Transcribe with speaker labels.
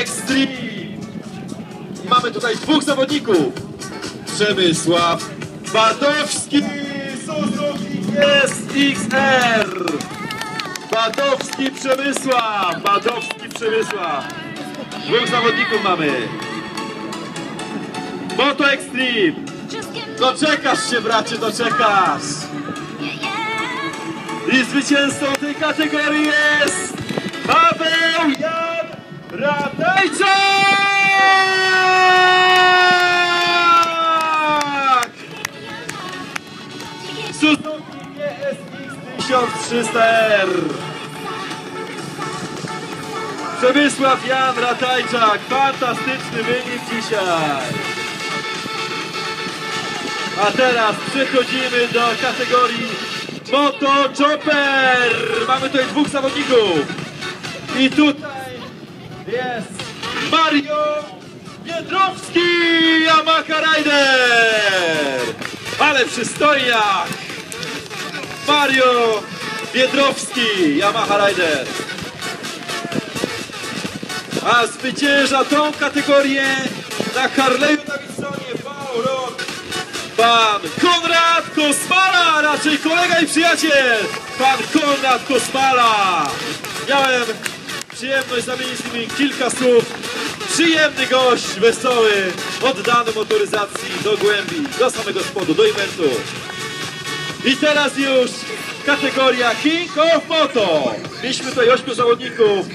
Speaker 1: Extreme. Mamy tutaj dwóch zawodników. Przemysław Badowski, Suzuki SXR. Badowski Przemysław, Badowski Przemysław. Dwóch zawodników mamy. Moto Extreme. Doczekasz się, bracie, doczekasz. I zwycięzcą tej kategorii jest Paweł Jan Radajczak! Suzuki GSX 1300R Przemysław Jan Ratajczak, fantastyczny wynik dzisiaj. A teraz przechodzimy do kategorii Moto Chopper. Mamy tutaj dwóch zawodników. I tutaj jest Mario Biedrowski, Yamaha Rider. Ale przystojniak. Mario Biedrowski, Yamaha Rider. A zwycięża tą kategorię na Harley'u Davidsonie V-Rock Pan Konrad Kosmala, raczej kolega i przyjaciel, pan Konrad Kosmala. Miałem przyjemność zamienić z nimi kilka słów. Przyjemny gość, wesoły, oddany motoryzacji do głębi, do samego spodu, do eventu. I teraz już kategoria King of Moto. Mieliśmy tutaj ośmiu zawodników,